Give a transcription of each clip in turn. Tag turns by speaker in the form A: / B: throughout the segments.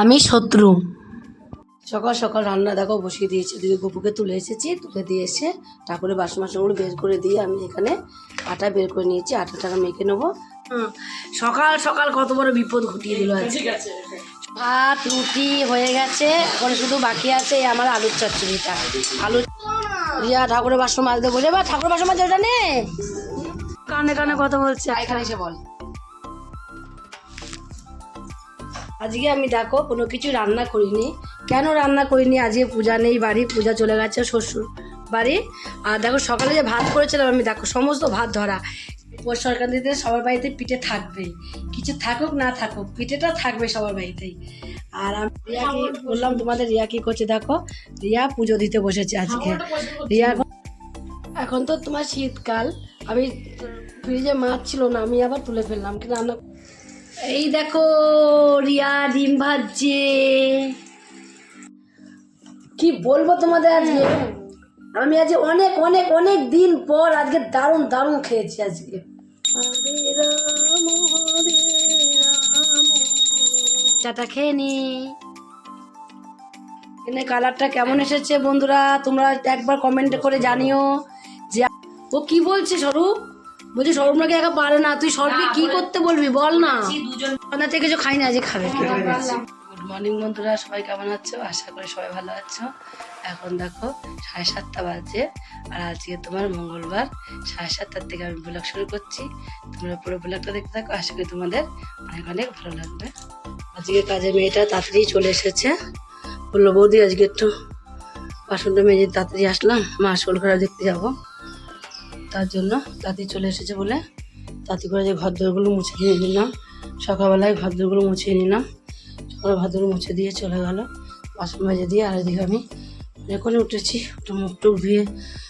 A: আমি শত্রু। সকাল সকাল রান্না দেখো বসিয়ে দিয়েছি। দিকে গপুকে তুলে এসেছি তুলে দিয়ে এসে ঠাকুরের বাসন বাসনগুলো বের করে দিয়ে আমি এখানে আটা বের করে নিয়েছি। আটাটাকে মেখে নেব। হুম, সকাল সকাল কত বড় বিপদ ঘটিয়ে দিল আজকে ভাত রুটি হয়ে গেছে এখন শুধু বাকি আছে এই আমার আলুর চচ্চড়িটা। আলু রিয়া ঠাকুরের বাসন মাজতে বলে বা ঠাকুরের বাসন মাজতে ওটা নে। কানে কানে কথা বলছে এখানে এসে বল। আজকে আমি দেখো কোনো কিছু রান্না করিনি। কেন রান্না করিনি? আজকে পূজা নেই, বাড়ি, পূজা চলে গেছে, শ্বশুর বাড়ি। আর দেখো সকালে যে ভাত করেছিলাম আমি, দেখো সমস্ত ভাত ধরা। পৌষ সংক্রান্তিতে সবার বাড়িতে পিঠে থাকবেই। কিছু থাকুক, না থাকুক, পিঠেটা থাকবে সবার বাড়িতেই। আর আমি রিয়া কি বললাম, তোমাদের রিয়া কি করছে দেখো? রিয়া পুজো দিতে বসেছে আজকে। রিয়া এখন তো তোমার শীতকাল। আমি ফ্রিজে মাছ ছিল না, আমি আবার তুলে ফেললাম। কিন্তু রান্না এই দেখো, রিয়া ডিম ভাজছে। কি বলব তোমাদের আজকে? আমি আজ অনেক অনেক অনেক দিন পর আজকে দারুণ দারুণ খেয়েছি আজকে। চাটা খেয়ে নি। এখানে কালারটা কেমন এসেছে বন্ধুরা? তোমরা একবার কমেন্ট করে জানিও যে ও কি বলছে স্বরূপ? বলছি স্বরূপ নাকি একা পারে না তুই স্বরূপকে কি করতে বলবি বল না। সন্ধ্যা থেকে কিছু খাই না আজকে খাবে। গুড মর্নিং বন্ধুরা সবাই কেমন আছো? আশা করি সবাই ভালো আছো। এখন দেখো সাড়ে সাতটা বাজে আর আজকে তোমার মঙ্গলবার। সাড়ে সাতটার থেকে আমি ব্লগ শুরু করছি। তোমরা পুরো ব্লগটা দেখতে থাকো আশা করি তোমাদের অনেক অনেক ভালো লাগবে। আজকে কাজে মেয়েটা তাড়াতাড়ি চলে এসেছে। বলল বৌদি আজকে একটু বাসনটা মেজে তাড়াতাড়ি আসলাম। মা শোল করা দেখতে যাব। তার জন্য তাঁতি চলে এসেছে বলে তাঁতি করে যে ঘরদোরগুলো মুছে দিয়ে নিলাম। সকালবেলায় ঘরদোরগুলো মুছিয়ে নিলাম। সকালে ঘরদোর মুছে দিয়ে চলে গেল। বাসন মেজে দিয়ে আর এদিকে আমি এখন উঠেছি। একটু মুখ টুক ধুয়ে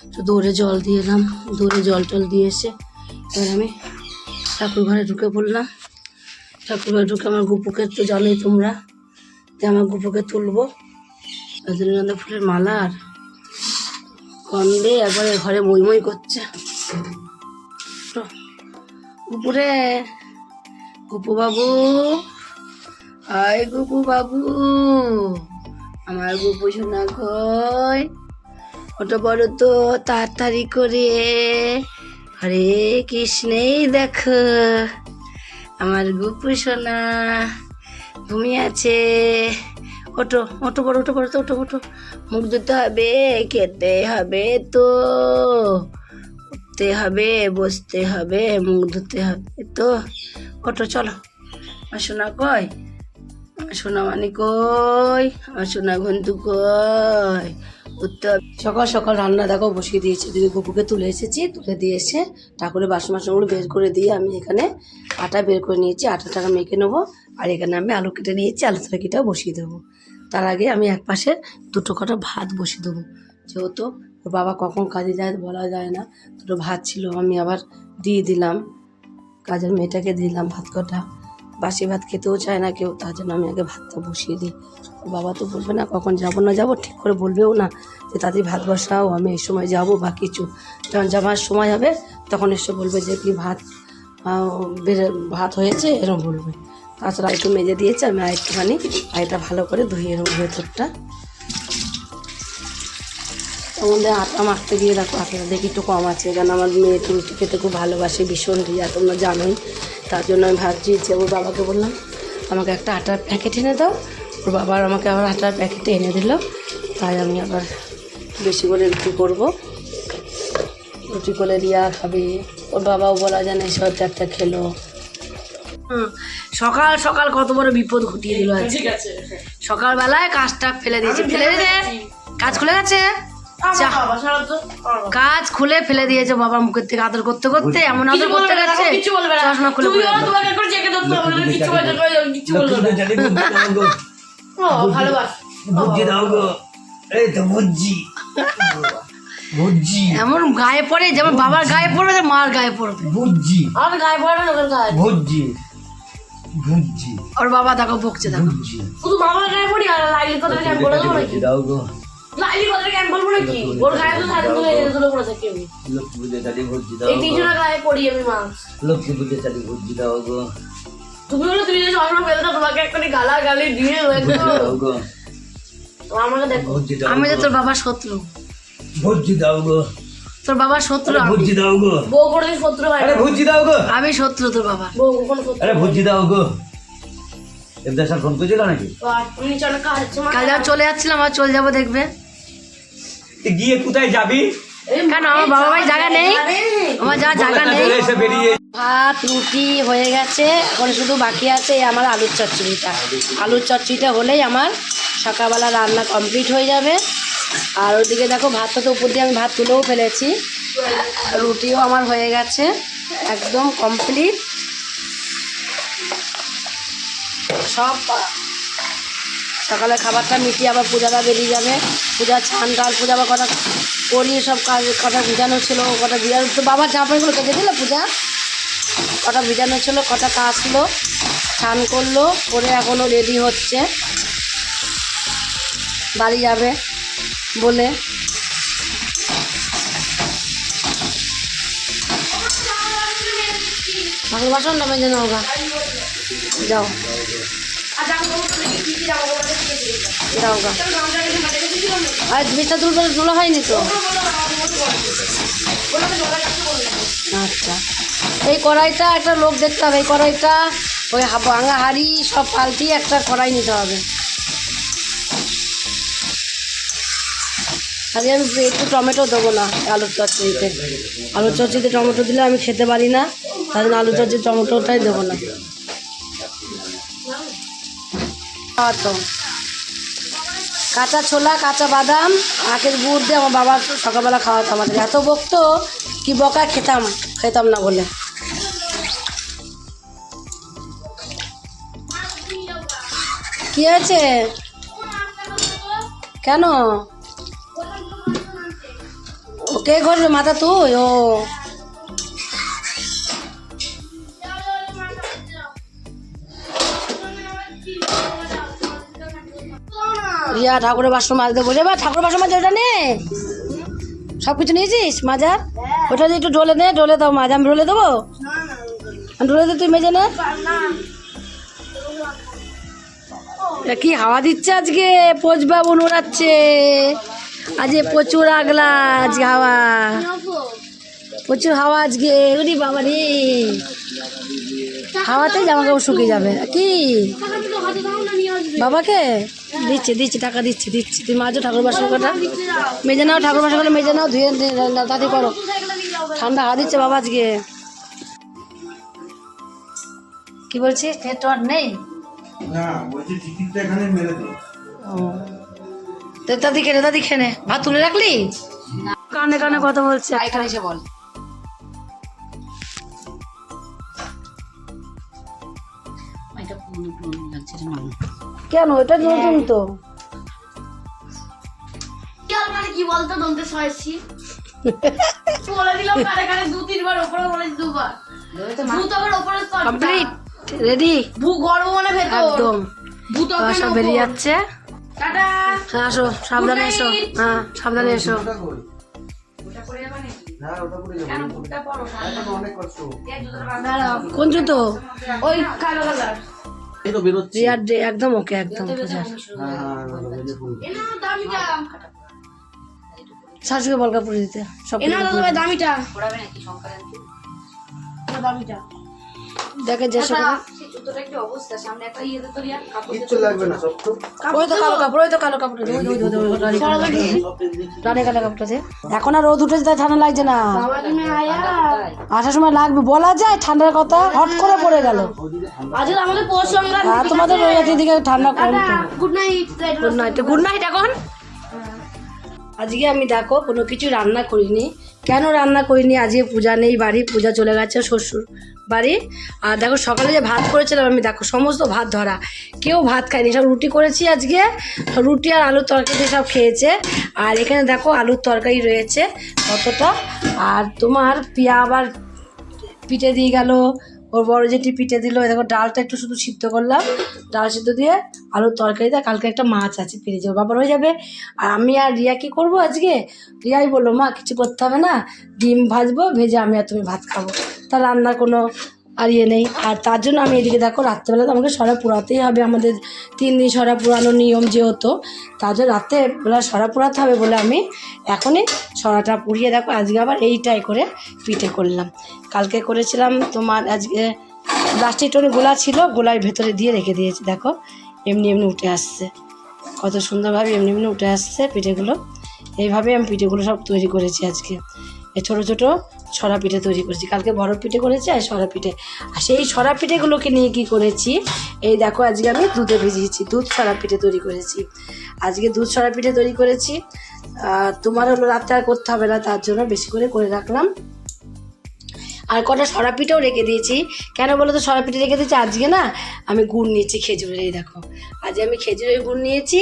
A: একটু দৌড়ে জল দিয়ে এলাম। দৌড়ে জল টল দিয়ে এসে এবার আমি ঠাকুর ঘরে ঢুকে পড়লাম। ঠাকুর ঘরে ঢুকে আমার গুপুকে তো জানোই তোমরা যে আমার গুপুকে তুলবো। রজনীগন্ধা ফুলের মালা আর গন্ধে একবারে ঘরে মই মই করছে। উপরে। গুপু বাবু আয় গুপু বাবু আমার গুপু শোনা কই? বড় তো তাড়াতাড়ি করে। হরে কৃষ্ণেই দেখো। আমার গুপু সোনা ঘুমিয়ে আছে। ওটো ওটো বড় ওটো বড় তো ওটো ওটো মুখ ধুতে হবে, খেতে হবে তো। উঠতে হবে, বসতে হবে, মুখ ধুতে হবে। তো ওটো চলো। আমার সোনা কই? আমার সোনা মানে কই? আমার সোনা ঘন্টু কই? উঠতে হবে সকাল সকাল রান্না দেখো, বসিয়ে দিয়েছি। দিদি গপুকে তুলে এসেছি, তুলে দিয়ে এসে ঠাকুরের বাসন বাসনগুলো বের করে দিয়ে আমি এখানে আটা বের করে নিয়েছি। আটাটাকে মেখে নেব। আর এখানে আমি আলু কেটে নিয়েছি, আলু তরকারিটাও বসিয়ে দেবো। তার আগে আমি এক পাশে দুটো কটা ভাত বসিয়ে দেবো। যেহেতু ওর বাবা কখন কাজে যায় বলা যায় না, দুটো ভাত ছিল, আমি আবার দিয়ে দিলাম। কাজের মেয়েটাকে দিলাম ভাত কটা। বাসি ভাত খেতেও চায় না কেউ, তার জন্য আমি আগে ভাতটা বসিয়ে দিই। বাবা তো বলবে না কখন যাব না যাব, ঠিক করে বলবেও না যে তাদের ভাত বসাও, আমি এই সময় যাব বা কিছু। যখন যাওয়ার সময় হবে, তখন এসে বলবে যে কি ভাত ভাত হয়েছে এরকম বলবে। তাছাড়া একটু মেজে দিয়েছে, আমি আর একটুখানি আর এটা ভালো করে ধুয়ে নেব ভেতরটা। আমাদের আটা মাখতে গিয়ে দেখো আটাটা দেখি একটু কম আছে কারণ আমার মেয়ে রুটি খেতে খুব ভালোবাসে ভীষণ রিয়া তোমরা জানোই। তার জন্য আমি ভাবছি যে ওর বাবাকে বললাম আমাকে একটা আটার প্যাকেট এনে দাও। ওর বাবার আমাকে আবার আটার প্যাকেট এনে দিল তাই আমি আবার বেশি করে রুটি করব। রুটি করে রিয়া খাবে। ওর বাবাও বলা যায় না এসব একটা খেলো। সকাল সকাল কত বড় বিপদ ঘটিয়ে দিল আজকে সকালবেলায় কাজটা ফেলে দিয়েছে। ফেলে দিয়েছে কাজ খুলে গেছে। কাজ খুলে ফেলে দিয়েছে বাবার মুখের থেকে আদর করতে করতে এমন আদর করতে গেছে। চশমা খুলে এমন গায়ে পড়ে যেমন বাবার গায়ে পড়বে মার গায়ে পড়বে।
B: ভুজি
A: আর গায়ে পড়বে
B: ভুজি ভুজি
A: ওর বাবা দেখো বকছে দেখো। শুধু বাবার গায়ে পড়ি আর লাইলি কথা আমি বলে
B: দাও গো।
A: লাইলি আমি বলব নাকি? ওর গায়ে তো সারা দিন এনে পড়ে থাকে আমি
B: লক্ষ্মী পুজো চালি ভুজি দাও
A: এই
B: গো।
A: গায়ে পড়ি আমি মা
B: লক্ষ্মী পুজো চালি ভুজি দাও গো।
C: তুমি বলে তুমি যদি সবসময় পেলে তো তোমাকে একটা গালা। গালি দিয়ে
B: ভুজি
C: আমাকে দেখো।
A: আমি তো তোর বাবার শত্রু।
B: ভুজি দাও গো।
A: তোর বাবার শত্রু
B: ভুজি দাও গো।
C: বউ করে শত্রু ভাই
B: আরে ভুজি দাও গো।
A: আমি শত্রু তোর বাবা
C: বউ কখনো শত্রু
B: আরে ভুজি দাও গো। এমদার স্যার ফোন করেছিল নাকি?
A: কাল চলে যাচ্ছিলাম আর চলে যাব দেখবে।
B: গিয়ে কোথায় যাবি?
A: কেন? আমার বাবা ভাই জায়গা নেই? আমার যা জায়গা নেই। রুটি হয়ে গেছে। এখন শুধু বাকি আছে আমার আলুর চচ্চড়িটা। আলুর চচ্চড়িটা হলেই আমার সকালবেলা রান্না কমপ্লিট হয়ে যাবে। আর ওদিকে দেখো ভাতটা তো উপর দিয়ে আমি ভাত তুলেও ফেলেছি। রুটিও আমার হয়ে গেছে একদম কমপ্লিট। সব সকালে খাবারটা মিটিয়ে আবার পূজাটা বেরিয়ে যাবে। পূজা ছান টাল পূজা বা কটা করি সব কাজ, কটা ভিজানো ছিল, কটা ভিজানো তো বাবার জামাগুলো কেটে দিল পূজা? কটা ভিজানো ছিল, কটা কাচলো, স্নান করল, করে এখনও রেডি হচ্ছে। বাড়ি যাবে বলে। ঠাকুর বাসনটা মেজে নাও যাও। আর বিছটা তুলবে তোলা হয়নি তো? আচ্ছা। এই কড়াইটা একটা লোক দেখতে হবে, এই কড়াইটা ওই ভাঙা হাড়ি সব পাল্টিয়ে একটা কড়াই নিতে হবে। আজকে আমি একটু টমেটো দেবো না, আলুর চচ্চড়িতে। আলুর চচ্চড়িতে টমেটো দিলে আমি খেতে পারি না তাই জন্য আলুর চচ্চড়ি টমেটোটাই দেবো না। তো কাঁচা ছোলা, কাঁচা বাদাম, আখের গুড় দিয়ে আমার বাবা সকালবেলা খাওয়াতো আমাদের। এত বকতো কি বকা খেতাম খেতাম না বলে। কি হয়েছে? কেন? কে ঘরবে মাথা তুই? ও। রিয়া ঠাকুরের বাসন মাজতে বসে বা ঠাকুরের বাসন মাজা ওটা নে। সব কিছু নিয়েছিস, মাজার? ওটা দিয়ে একটু ডলে নে ডলে দাও মাজা আমি ডলে দেবো? ডলে দে তুই মেজে নে। কি হাওয়া দিচ্ছে আজকে? পোচবাবু নোড়াচ্ছে। আজকে প্রচুর আগলা আজকে হাওয়া। প্রচুর হাওয়া আজকে উরি বাবা রে। হাওয়াতে জামা কাপড় শুকিয়ে যাবে। কি? বাবাকে? দিচ্ছি দিচ্ছি টাকা দিচ্ছি দিচ্ছি। তুমি মাঝে ঠাকুর বাসন কটা মেজে নাও ঠাকুর বাসন করে মেজে নাও ধুয়ে তাড়াতাড়ি করো। ঠান্ডা হাওয়া দিচ্ছে বাবা আজকে। কি বলছিস নেটওয়ার্ক নেই?
D: না
A: দাদি খেনে দাদি খেনে ভাত তুলে রাখলি? কানে কানে কথা বলছে।
C: এখানে এসে বল।
A: কেন এটা নতুন তো।
C: মানে কি বলতো? দন্তে সয়েছি। বলে দিলাম কানে কানে দু তিনবার ওপরে বলেছি দুবার। ভূতকের ওপরে
A: কমপ্লিট। রেডি?
C: ভূ মানে ভেতর।
A: একদম।
C: ভূতকের
A: সব বেরিয়ে যাচ্ছে।
C: টাটা।
A: হ্যাঁ, আসো সাবধানে এসো। হ্যাঁ সাবধানে এসো।
D: ওটা কই হ্যাঁ ওটা করে যাব। এখন অনেক কষ্ট।
A: কোন জুতো?
C: ওই কালো কালার।
D: তো বেরোচ্ছি।
A: রিয়ার ডে একদম ওকে একদম পূজার
D: হ্যাঁ হ্যাঁ ভালো, দিতে।
C: এনা দামিটা।
A: শাশুকে বলকা পুড়ে
D: কিচ্ছু লাগবে না সব তো।
A: তো কালো কাপড় তো কালো কাপড় কালো কাপড় দে। এখন আর রোদ উঠেছে তাই ঠান্ডা লাগছে না। আসার সময় লাগবে বলা যায় ঠান্ডার কথা হট করে পড়ে গেল।
C: আজ আমাদের পৌষ সংগ্রাম
A: আর তোমাদের দিকে ঠান্ডা কম
C: good night
A: good night good night এখন। আজকে আমি দেখো কোনো কিছু রান্না করিনি। কেন রান্না করিনি? আজকে পূজা নেই, বাড়ি, পূজা চলে গেছে, শ্বশুর বাড়ি। আর দেখো, সকালে যে ভাত করেছিলাম আমি, দেখো, সমস্ত ভাত ধরা। কেউ ভাত খায়নি, সব রুটি করেছি আজকে। রুটি আর আলুর তরকারি সব খেয়েছে। আর এখানে দেখো, আলুর তরকারি রয়েছে কতটা। আর তোমার পিয়া আবার পিঠে দিয়ে গেল ওর বড় যেটি পিঠে দিল দেখো ডালটা একটু শুধু সিদ্ধ করলাম। ডাল সিদ্ধ দিয়ে আলুর তরকারি দেয় কালকে একটা মাছ আছে ফিরে যাব, বাবার হয়ে যাবে। আর আমি আর রিয়া কি করব আজকে? রিয়াই বলল, মা, কিছু করতে হবে না, ডিম ভাজবো, ভেজে আমি আর তুমি ভাত খাব। তা রান্নার কোনো আর ইয়ে নেই। আর তার জন্য আমি এদিকে দেখো, রাত্রেবেলা তো আমাকে সরা পুরাতেই হবে। আমাদের তিন দিন সরা পুরানোর নিয়ম যেহেতু, তার জন্য রাত্রেবেলা সরা পুরাতে হবে বলে আমি এখনই সরাটা পুড়িয়ে দেখো, আজকে আবার এইটাই করে পিঠে করলাম। কালকে করেছিলাম তোমার আজকে প্লাস্টিক টোনে গোলা ছিল গোলার ভেতরে দিয়ে রেখে দিয়েছি। দেখো, এমনি এমনি উঠে আসছে। কত সুন্দরভাবে এমনি এমনি উঠে আসছে পিঠেগুলো। এইভাবে আমি পিঠেগুলো সব তৈরি করেছি আজকে। এই ছোটো ছোটো ছড়া পিঠে তৈরি করেছি। কালকে বড় পিঠে করেছি আর সরা পিঠে। আর সেই সরা পিঠেগুলোকে নিয়ে কি করেছি? এই দেখো, আজকে আমি দুধে ভিজিয়েছি, দুধ সরা পিঠে তৈরি করেছি। আজকে দুধ সরা পিঠে তৈরি করেছি। আর তোমার হলো রাত্রে আর করতে হবে না, তার জন্য বেশি করে করে রাখলাম। আর কটা সরা পিঠেও রেখে দিয়েছি। কেন বলো তো সরা পিঠে রেখে দিয়েছি? আজকে না আমি গুড় নিয়েছি খেজুরের, এই দেখো। আজ আমি খেজুরের গুড় নিয়েছি,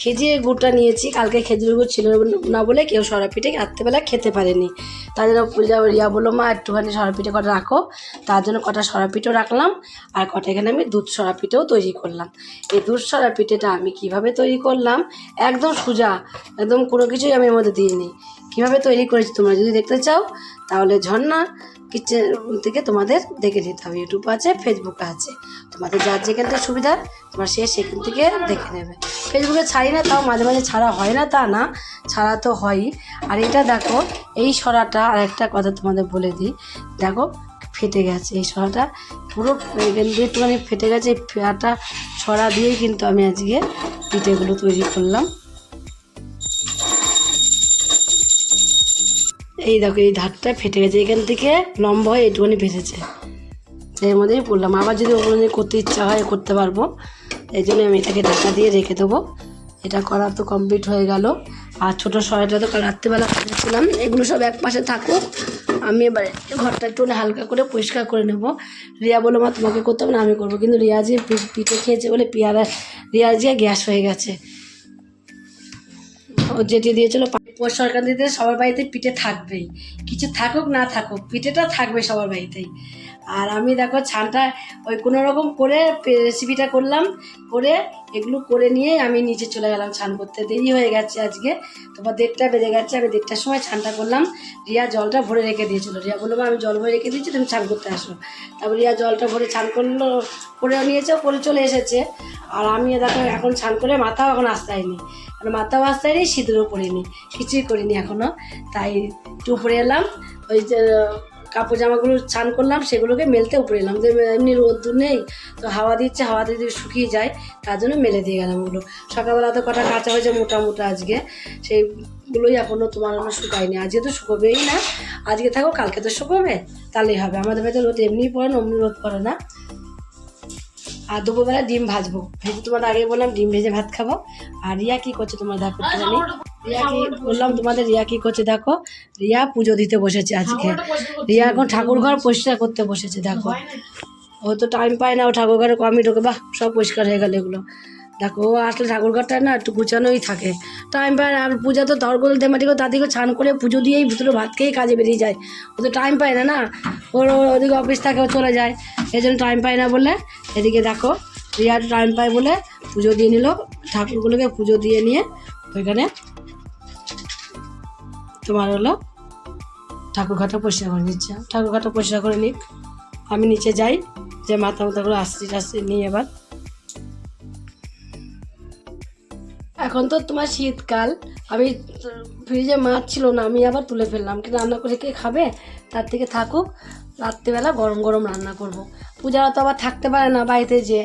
A: খেজুরের গুড়টা নিয়েছি। কালকে খেজুরের গুড় ছিল না বলে কেউ সরা পিঠে রাত্রেবেলা খেতে পারেনি। তার জন্য পূজা রিয়া বলল, মা, একটুখানি সরা পিঠে কটা রাখো। তার জন্য কটা সরা পিঠেও রাখলাম আর কটা এখানে আমি দুধ সরা পিঠেও তৈরি করলাম। এই দুধ সরা পিঠেটা আমি কীভাবে তৈরি করলাম? একদম সোজা, একদম কোনো কিছুই আমি এর মধ্যে দিইনি। কীভাবে তৈরি করেছি তোমরা যদি দেখতে চাও, তাহলে ঝর্ণা কিচেন থেকে তোমাদের দেখে নিতে হবে। ইউটিউব আছে ফেসবুক আছে। তোমাদের যার যেখান থেকে সুবিধা, তোমরা সে সেখান থেকে দেখে নেবে। ফেসবুকে ছাড়ি না, তাও মাঝে মাঝে ছাড়া হয় না তা না, ছাড়া তো হয়ই। আর এটা দেখো, এই সরাটা আর একটা কথা তোমাদের বলে দিই। দেখো, ফেটে গেছে এই সরাটা। পুরো এখান দিয়ে একটুখানি ফেটে গেছে, এই ফেটা ছড়া দিয়েই কিন্তু আমি আজকে পিঠেগুলো তৈরি করলাম। এই দেখো, এই ধারটা ফেটে গেছে। এখান থেকে লম্বা হয়ে একটুখানি ফেটেছে। এর মধ্যেই পড়লাম। আবার যদি ওগুলো করতে ইচ্ছা হয়, করতে পারব। এই জন্য আমি এটাকে ঢাকা দিয়ে রেখে দেবো। এটা করা তো কমপ্লিট হয়ে গেল। আর ছোটো সরাইটা তো রাত্রিবেলা করেছিলাম। এগুলো সব এক পাশে থাকুক। আমি এবারে ঘরটা একটু হালকা করে পরিষ্কার করে নেব। রিয়া বলো মা, তোমাকে করতে হবে না, আমি করব। কিন্তু রিয়াজি পিঠে খেয়েছে বলে পিয়ারা, রিয়া যে গ্যাস হয়ে গেছে। ও যেটি দিয়েছিল পৌষ সংক্রান্তিতে সবার বাড়িতে পিঠে থাকবেই। কিছু থাকুক, না থাকুক, পিঠেটা থাকবে সবার বাড়িতেই। আর আমি দেখো ছানটা ওই কোনো রকম করে রেসিপিটা করলাম, করে এগুলো করে নিয়ে আমি নিচে চলে গেলাম ছান করতে। দেরি হয়ে গেছে আজকে। তোমার দেড়টা বেজে গেছে, আমি দেড়টার সময় ছানটা করলাম। রিয়া জলটা ভরে রেখে দিয়েছিল। রিয়া বলল আমি জল ভরে রেখে দিয়েছি, তুমি ছান করতে আসো। তারপর রিয়া জলটা ভরে ছান করল, করেও নিয়েছে করে চলে এসেছে। আর আমি দেখো এখন ছান করে মাথাও এখন আসতে হয়নি আর আসতে হয়নি সিঁদুরও পরিনি, কিছুই করিনি এখনও তাই উপরে এলাম, ওই যে কাপড় জামাগুলো ছান করলাম, সেগুলোকে মেলতে উপরে এলাম। যে এমনি রোদ্দুর নেই, তো হাওয়া দিচ্ছে, হাওয়া দিয়ে শুকিয়ে যায়, তার জন্য মেলে দিয়ে গেলাম ওগুলো। সকালবেলা তো কটা কাঁচা হয়েছে মোটা মোটা আজকে, সেইগুলোই এখনও তোমার হলো শুকায়নি আজকে তো শুকোবেই না, আজকে থাকো, কালকে তো শুকোবে, তাহলেই হবে। আমাদের বাড়িতে রোদ এমনি পড়ে না, অমনি রোদ পড়ে না। আর দুপুরবেলা ডিম ভাজবো। ভেজে তোমার আগে বললাম ডিম ভেজে ভাত খাব। আর রিয়া কি করছে তোমার দেখো জানি রিয়া কি বললাম তোমাদের রিয়া কি করছে দেখো। রিয়া পুজো দিতে বসেছে আজকে। রিয়া এখন ঠাকুর ঘর পরিষ্কার করতে বসেছে দেখো। ও তো টাইম পায় না ও ঠাকুর ঘরে কমই ঢোকে। বাহ সব পরিষ্কার হয়ে গেল এগুলো। দেখো, ও আসলে ঠাকুর ঘরটা না একটু গুছানোই থাকে। টাইম পায় না আর পূজা তো ধরগোল দেমাটিকে তাদেরকে ছান করে পুজো দিয়েই ভিতরে ভাত খেয়েই কাজে বেরিয়ে যায়। ও তো টাইম পায় না না। ওর ওদিকে অফিস থাকে, ও চলে যায়। এই জন্য টাইম পায় না বলে এদিকে দেখো রিয়া টাইম পায় বলে পুজো দিয়ে নিল। ঠাকুরগুলোকে পুজো দিয়ে নিয়ে ওইখানে তোমার হলো ঠাকুর ঘাটটা পরিষ্কার করে নিচ্ছে। ঠাকুর ঘাটটা পরিষ্কার করে নিক। আমি নিচে যাই, যে মাথা মাথাগুলো আসছি, টাসছি, নিয়ে এবার এখন তো তোমার শীতকাল। আমি, ফ্রিজে মাছ ছিল না, আমি আবার তুলে ফেললাম। কিন্তু রান্না করে কে খাবে? তার থেকে থাকুক, রাত্রিবেলা গরম গরম রান্না করব। পূজারা তো আবার থাকতে পারে না বাড়িতে যে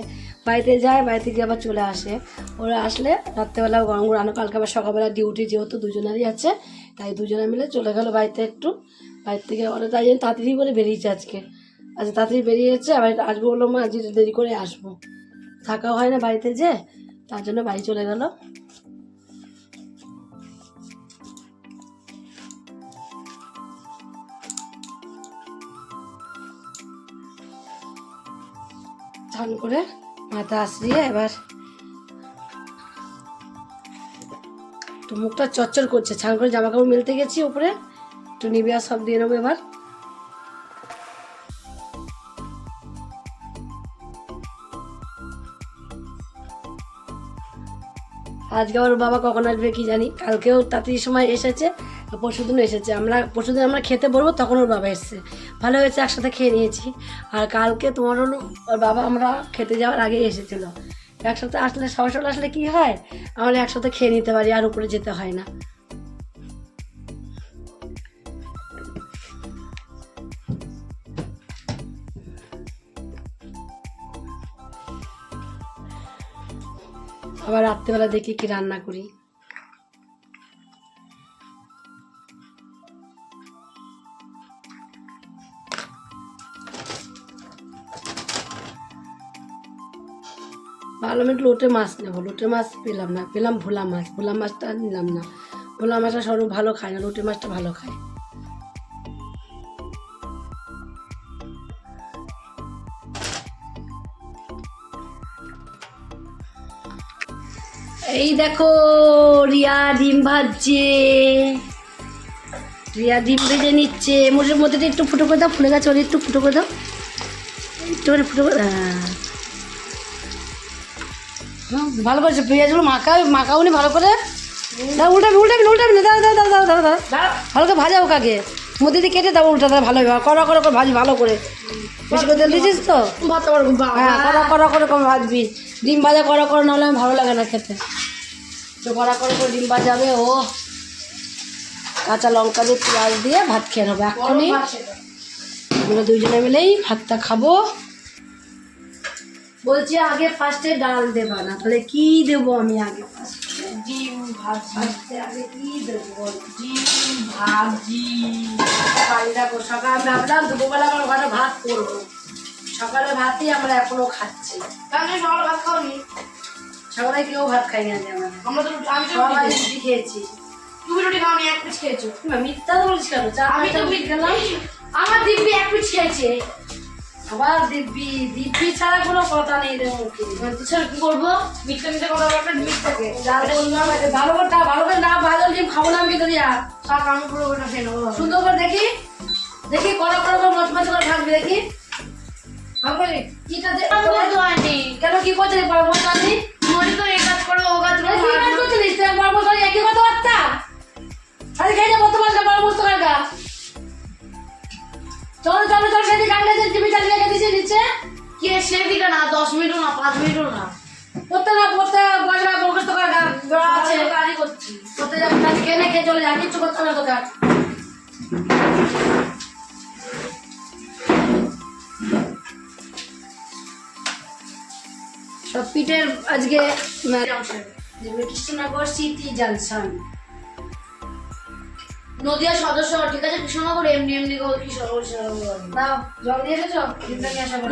A: বাড়িতে যায়, বাড়িতে গিয়ে আবার চলে আসে। ওরা আসলে রাত্রেবেলা গরম গরম রান্না, কালকে আবার সকালবেলা ডিউটি যেহেতু দুজনেরই আছে, তাই দুজনে মিলে চলে গেল বাড়িতে একটু। বাড়ির থেকে ওরা তাই জন্য তাড়াতাড়ি করে বেরিয়েছে আজকে। আচ্ছা তাড়াতাড়ি বেরিয়েছে, আবার আসব বলল মা আজকে দেরি করে আসব। থাকাও হয় না বাড়িতে যে তার জন্য বাড়ি চলে গেল। স্নান করে মাথা আশ্রিয়ে এবার তো মুখটা চচ্চর করছে। স্নান করে জামা কাপড় মেলতে গেছি উপরে। একটু নিবিয়া সব দিয়ে নেব এবার। আজকে আমার বাবা কখন আসবে কি জানি। কালকেও তাড়াতাড়ি সময় এসেছে। পরশু দিন এসেছে। আমরা পরশু দিন আমরা খেতে বলব, তখন ওর বাবা এসেছে। ভালো হয়েছে, একসাথে খেয়ে নিয়েছি। আর কালকে তোমার ওর বাবা আমরা খেতে যাওয়ার আগে এসেছিল। একসাথে আসলে, সবাই সবাই আসলে কি হয়? আমরা একসাথে খেয়ে নিতে পারি, আর উপরে যেতে হয় না। আবার রাত্রেবেলা দেখি কি রান্না করি। ভালো আমি একটু লোটে মাছ নেব, লোটে মাছ পেলাম না, পেলাম ভোলা মাছ, ভোলা মাছটা নিলাম না। ভোলা মাছটা সরু ভালো খায় না, লোটে মাছটা ভালো খায়। এই দেখো, রিয়া ডিম ভাজছে। রিয়া ডিম ভেজে নিচ্ছে। মোটের মধ্যে একটু ফুটো করে দাও, ফুলে গেছে, ওর একটু ফুটো করে দাও। একটু করে ফুটো করে হ্যাঁ। ভালো করেছে পেঁয়াজগুলো মাখা মাখাওনি ভালো করে। দাও উল্টাবি উল্টাবি উল্টাবি না দাও দাও দাও দাও দাও দাও। ভালো করে ভাজাও কাকে? মধ্যে দিয়ে কেটে দাও উল্টা দাও ভালো হবে কড়া কড়া করে ভাজি ভালো করে। বেশি করে তেল দিয়েছিস তো? হ্যাঁ কড়া কড়া করে কম ভাজবি। ডিম ভাজা কড়া করে নাহলে আমার ভালো লাগে না খেতে। তো কড়া করে করে ডিম ভাজাবে ও। কাঁচা লঙ্কা দিয়ে পেঁয়াজ দিয়ে ভাত খেয়ে নেব। এখনই আমরা দুইজনে মিলেই ভাতটা খাব। বলছি আগে ফার্স্টে ডাল দেবা না তাহলে কি দেবো আমি আগে ফার্স্টে
D: ডিম ভাজি।
A: ফার্স্টে আগে কি দেবো?
D: ডিম ভাজি।
A: সকাল দেখো সকাল ভাবলাম দুপুরবেলা আমার ঘরে ভাত করব। সকালে ভাতই আমরা এখনও খাচ্ছি।
C: তাহলে সকালে ভাত খাওনি?
A: সকালে কেউ ভাত খাই না আমরা
C: আমরা তো আমি
A: সবাই
C: রুটি খেয়েছি। তুমি রুটি খাওনি এক পিস খেয়েছো।
A: মিথ্যা তো বলিস কেন? চা
C: আমি তো
A: তো খেলাম।
C: আমার দিব্যি এক পিস খেয়েছে।
A: আবার দিব্যি দিব্যি ছাড়া কোনো কথা নেই রে মুখে।
C: স্যার কি করব? মিথ্যা মিথ্যা কথা বলতে মিথ থাকে
A: যা বললাম ভালো করে ভালো করে না ভালো ডিম খাব না আমি কিন্তু রিয়া
C: শাক আমি পুরো ওটা খেয়ে নেব।
A: সুন্দর করে দেখি দেখি কড়া কড়া করে মচ মচ করে ভাজবি দেখি। করে কিটা দে
C: আমি
A: কেন কি করছিস বড় জানি?
C: মনে তো এই কাজ করো ও কাজ করো
A: কি কাজ করছিস তুই বড় একই কথা বার্তা? আরে খেয়ে যা বড় বস্তু কাকা চলো চলো চলো সেদিকে গাড়ি আছে টিভি চালিয়ে রেখে দিয়েছি নিচে
C: কে সেদিকে না দশ মিনিটও না পাঁচ মিনিটও না।
A: পড়তে না পড়তে বসরা মুখস্থ করে গা আছে।
C: কাজই করছি।
A: পড়তে যাবি কাজ খেয়ে নে খেয়ে চলে যা কিচ্ছু করতে না তোকে আর। সব পিঠের আজকে যেগুলো কৃষ্ণনগর স্মৃতি জালসান
C: নদিয়া সদস্য ঠিক আছে? কৃষ্ণনগর এমনি এমনি কৃষ্ণনগর
A: দাও জল দিয়ে এসেছ?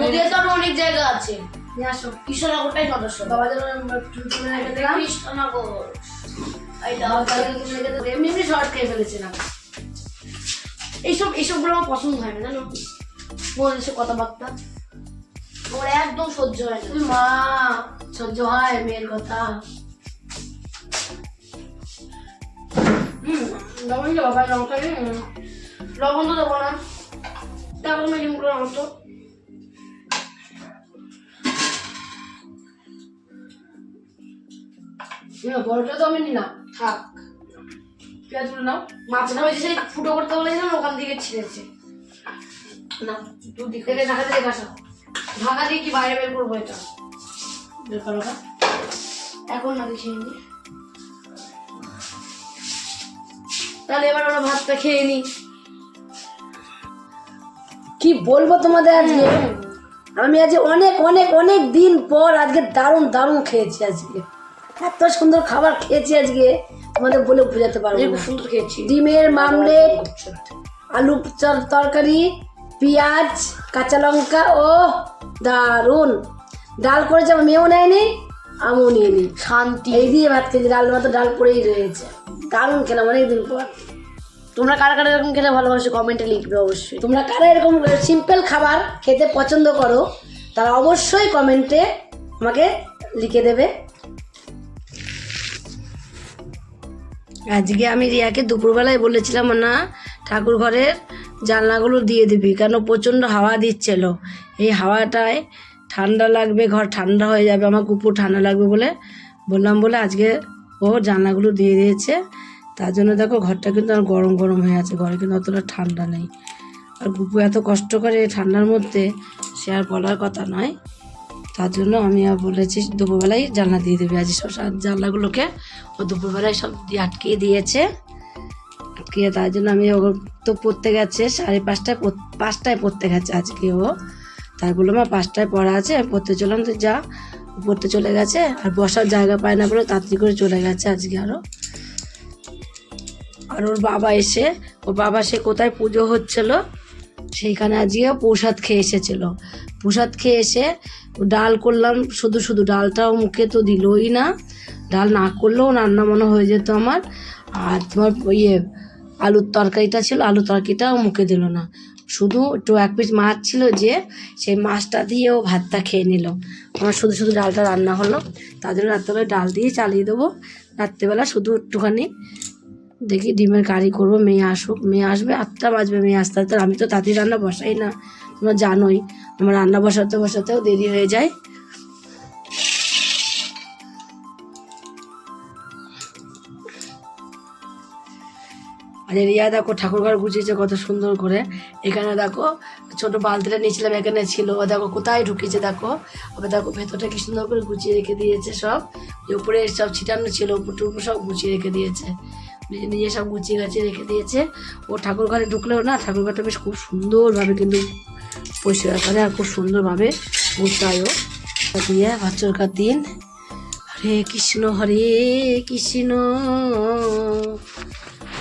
C: নদিয়া তো আরও অনেক জায়গা আছে।
A: নিয়ে আসো।
C: কৃষ্ণনগরটাই সদস্য।
A: বাবা যেন
C: কৃষ্ণনগর।
A: এমনি এমনি শর্ট খেয়ে ফেলেছিলাম।
C: এইসব এইসবগুলো আমার পছন্দ হয় না জানো? মনে কথাবার্তা। ওর একদম সহ্য হয় না।
A: মা সহ্য হয় মেয়ের কথা। লবণ দেবো বাবা লঙ্কা
C: লবণ তো দেবো না। তারপর আমি ডিমগুলো মতো
A: বড়টা তো আমি নিলাম
C: থাক।
A: পেঁয়াজ তুলে নাও।
C: মাছটা সেই ফুটো করতে বলেছিলাম ওখান থেকে ছিঁড়েছে না দুধ দিকে
A: দেখে ঢাকা দিয়ে কাটা
C: ঢাকা দিয়ে কি বাইরে বের করব এটা?
A: বের করো।
C: এখন না দেখিয়ে নি তাহলে এবার আমরা ভাতটা খেয়ে নিই।
A: কি বলব তোমাদের আজকে? আমি আজ অনেক অনেক অনেক দিন পর আজকে দারুণ দারুণ খেয়েছি আজকে। এত সুন্দর খাবার খেয়েছি আজকে। তোমাদের বলে বোঝাতে পারব
C: খুব সুন্দর খেয়েছি।
A: ডিমের মামলেট আলু তরকারি পেঁয়াজ কাঁচা লঙ্কা ও দারুণ। ডাল করেছে আমার মেয়েও নেয়নি আমিও নিয়ে নিই
C: শান্তি।
A: এই দিয়ে ভাত খেয়েছি ডাল ভাত ডাল পড়েই রয়েছে। দারুণ খেলাম অনেকদিন পর।
C: তোমরা কারা কারা এরকম খেলে ভালোবাসো কমেন্টে লিখবে অবশ্যই।
A: তোমরা কারা এরকম সিম্পল খাবার খেতে পছন্দ করো, তারা অবশ্যই কমেন্টে আমাকে লিখে দেবে। আজকে আমি রিয়াকে দুপুরবেলায় বলেছিলাম, না, ঠাকুর ঘরের জানলাগুলো দিয়ে দিবি, কেন প্রচণ্ড হাওয়া দিচ্ছিল এই হাওয়াটায় ঠান্ডা লাগবে, ঘর ঠান্ডা হয়ে যাবে, আমার কুকুর ঠান্ডা লাগবে বলে বললাম বলে আজকে ও জানলাগুলো দিয়ে দিয়েছে। তার জন্য দেখো, ঘরটা কিন্তু আর গরম গরম হয়ে আছে। ঘরে কিন্তু অতটা ঠান্ডা নেই। আর গুপু এত কষ্ট করে ঠান্ডার মধ্যে সে আর বলার কথা নয়। তার জন্য আমি আর বলেছি, দুপুরবেলায় জানলা দিয়ে দেবে। আজ সব জানলাগুলোকে ও দুপুরবেলায় সব আটকিয়ে দিয়েছে। আটকিয়ে তার জন্য আমি ও তো পড়তে গেছে, সাড়ে পাঁচটায় পাঁচটায় পড়তে গেছে আজকে ও। তাই বললাম মা পাঁচটায় পড়া আছে। পড়তে চললাম, তো যা। পড়তে চলে গেছে, আর বসার জায়গা পায় না বলে তাড়াতাড়ি করে চলে গেছে আজকে আরও আর ওর বাবা এসে, ওর বাবা সে কোথায় পুজো হচ্ছিল, সেইখানে আজকে প্রসাদ খেয়ে এসেছিল। প্রসাদ খেয়ে এসে ডাল করলাম, শুধু শুধু ডালটাও মুখে তো দিলই না। ডাল না করলেও রান্না মনে হয়ে যেত আমার। আর তোমার ইয়ে আলুর তরকারিটা ছিল, আলুর তরকারিটাও মুখে দিল না। শুধু একটু এক পিস মাছ ছিল যে, সেই মাছটা দিয়েও ভাতটা খেয়ে নিল। আমার শুধু শুধু ডালটা রান্না হলো। তার জন্য রাত্রেবেলা ডাল দিয়ে চালিয়ে দেবো। রাত্রেবেলা শুধু একটুখানি দেখি ডিমের কারি করব, মেয়ে আসুক। মেয়ে আসবে, আটটা বাজবে মেয়ে আসতে আসতে। আমি তো তাড়াতাড়ি রান্না বসাই না। তোমরা জানোই, আমার রান্না বসাতে বসাতেও দেরি হয়ে যায়। আর রিয়া, দেখো ঠাকুর ঘর গুছিয়েছে কত সুন্দর করে। এখানে দেখো ছোট বালতিটা নিয়েছিলাম, এখানে ছিল। দেখো কোথায় ঢুকিয়েছে দেখো। আবার দেখো ভেতরটা কি সুন্দর করে গুছিয়ে রেখে দিয়েছে সব। উপরে সব ছিটানো ছিল, উপর সব গুছিয়ে রেখে দিয়েছে। নিজে নিজে সব গুছিয়ে গাছিয়ে রেখে দিয়েছে। ও ঠাকুর ঘরে ঢুকলেও না, ঠাকুর ঘরটা বেশ খুব সুন্দরভাবে কিন্তু পরিষ্কার করে আর খুব সুন্দরভাবে গুছায়ও দিয়ে বাচ্চার দিন। হরে কৃষ্ণ হরে কৃষ্ণ।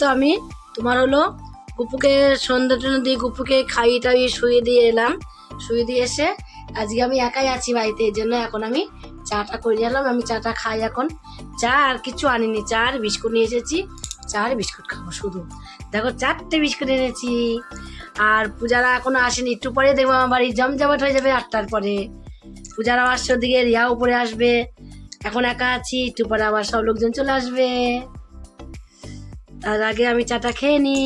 A: তো আমি তোমার হলো গুপুকে সন্ধ্যা টন্ধ্যা দিয়ে গুপুকে খাইয়ে টাইয়ে শুয়ে দিয়ে এলাম। শুয়ে দিয়ে এসে আজকে আমি একাই আছি বাড়িতে, এই জন্য এখন আমি চাটা করে এলাম। আমি চাটা খাই এখন। চা আর কিছু আনিনি, চা আর বিস্কুট নিয়ে এসেছি। চা আর বিস্কুট খাব শুধু। দেখো চারটে বিস্কুট এনেছি। আর পূজারা এখনও আসেনি। একটু পরে দেখব আমার বাড়ি জমজমাট হয়ে যাবে আটটার পরে। পূজারাও আসছে ওদিকে রিয়া উপরে আসবে। এখন একা আছি, একটু পরে আবার সব লোকজন চলে আসবে। তার আগে আমি চাটা খেয়ে নি।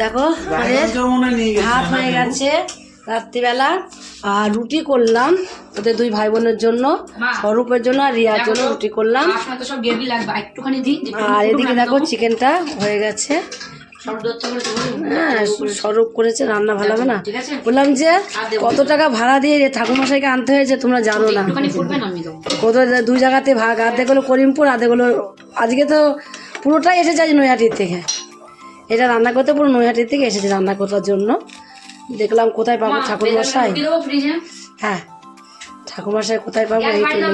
A: দেখো হাত ভাত হয়ে গেছে রাত্রিবেলা। আর রুটি করলাম ওদের দুই ভাই বোনের জন্য। স্বরূপের জন্য আর রিয়ার জন্য রুটি করলাম।
D: আর
A: এদিকে দেখো চিকেনটা হয়ে গেছে। হ্যাঁ স্বরূপ করেছে রান্না ভালো হবে না? বললাম যে কত টাকা ভাড়া দিয়ে ঠাকুরমশাইকে আনতে হয়েছে তোমরা জানো না। কত দুই জায়গাতে ভাগ আধে গুলো করিমপুর আধে গুলো আজকে তো পুরোটাই এসেছে আজ নৈহাটির থেকে। এটা রান্না করতে পুরো নৈহাটির থেকে এসেছে রান্না করার জন্য। দেখলাম কোথায় পাবো ঠাকুরমশাই? হ্যাঁ ঠাকুরমশাই কোথায় পাবো এই তো।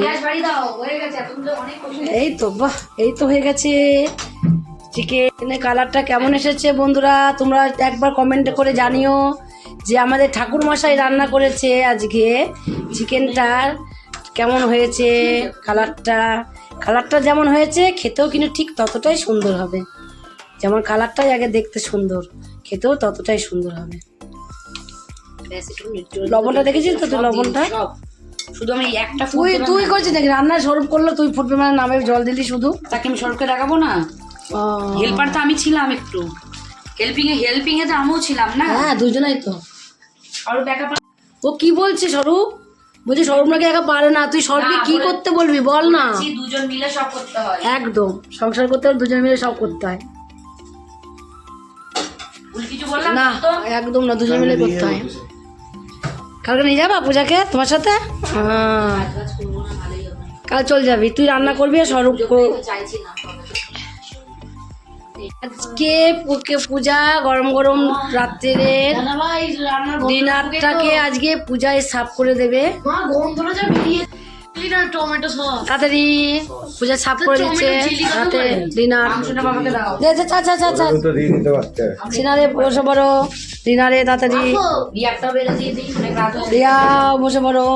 A: এই তো বাহ এই তো হয়ে গেছে। চিকেনের কালারটা কেমন এসেছে বন্ধুরা? তোমরা একবার কমেন্ট করে জানিও যে আমাদের ঠাকুর মশাই রান্না করেছে আজকে। চিকেনটার কেমন হয়েছে কালারটা কালারটা যেমন হয়েছে খেতেও কিন্তু ঠিক ততটাই সুন্দর হবে। যেমন কালারটাই আগে দেখতে সুন্দর খেতেও ততটাই সুন্দর হবে। লবণটা দেখেছিস তো তুই লবণটা?
D: শুধু আমি একটা
A: তুই তুই করছিস নাকি? রান্না স্বরূপ করল তুই ফুটবে মানে নামে জল দিলি শুধু?
D: তাকে আমি সরকার রাখাবো না? হেল্পার তো আমি ছিলাম একটু। হেল্পিং এ হেল্পিং এ তো আমিও ছিলাম না?
A: হ্যাঁ দুজনেই তো।
D: আর ব্যাকআপ
A: ও কি বলছে স্বরূপ? বলছি স্বরূপ নাকি একা পারে না। তুই স্বরূপকে কি করতে বলবি বল না।
D: দুজন মিলে সব করতে হয়।
A: একদম। সংসার করতে হলে দুজন মিলে সব করতে হয়।
D: ভুল কিছু বললাম
A: না
D: তো?
A: একদম না দুজন মিলে করতে হয়। কালকে নিয়ে যাবা পূজাকে তোমার সাথে? হ্যাঁ। কাল চল যাবি। তুই রান্না করবি আর স্বরূপ
D: চাইছি না।
A: আজকে। পুকে পূজা গরম গরম রাত্রে ডিনারটাকে আজকে পূজায় সাফ করে দেবে। তাড়াতাড়ি পূজা সাফ করে দিচ্ছে রাতে ডিনার সিনারে বসে পড়ো তাড়াতাড়ি। রিয়া বসে পড়ো।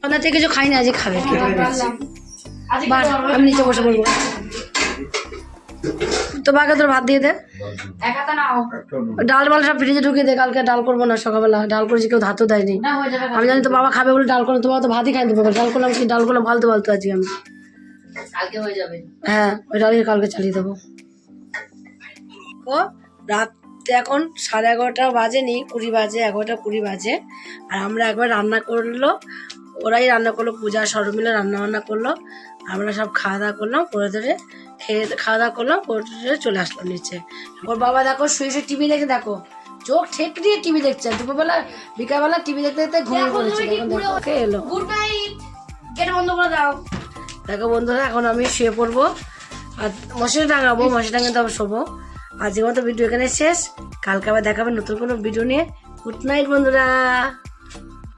A: সন্ধ্যা থেকে কিছু খাই না আজকে খাবে। আমি নিচে বসে পড়ব। তো বাকে তোর ভাত দিয়ে দে। ডাল মাল সব ফ্রিজে ঢুকিয়ে দে কালকে ডাল করব না সকালবেলা। ডাল করেছি কেউ ধাতও দেয়নি। আমি জানি তো বাবা খাবে বলে ডাল করলাম তোমার তো ভাতই খাই দেবো ডাল করলাম কি? ডাল করলাম ফালতু ফালতু আজকে আমি।
C: হয়ে
A: ওই ডালকে কালকে চালিয়ে দেবো। ও রাত এখন সাড়ে এগারোটা বাজেনি কুড়ি বাজে এগারোটা কুড়ি বাজে। আর আমরা একবার রান্না করল ওরাই রান্না করল পূজা সরব মিলে রান্না বান্না করল। আমরা সব খাওয়া দাওয়া করলাম করে ধরে খেয়ে খাওয়া দাওয়া করলাম করে চলে আসলাম নিচে। ওর বাবা দেখো শুয়ে শুয়ে টিভি দেখে দেখো। চোখ ঠেক দিয়ে টিভি দেখছে। দুপুরবেলা বিকালবেলা টিভি দেখতে দেখতে ঘুমিয়ে পড়েছে। তখন দেখো কে এলো।
C: Good night. গেট বন্ধ করে দাও।
A: দেখো বন্ধুরা এখন আমি শুয়ে পড়ব। আর মশারি টাঙাবো মশারি টাঙিয়ে তবে শোবো। আজকের মতো ভিডিও এখানে শেষ। কালকে আবার দেখাবে নতুন কোনো ভিডিও নিয়ে। গুড নাইট বন্ধুরা।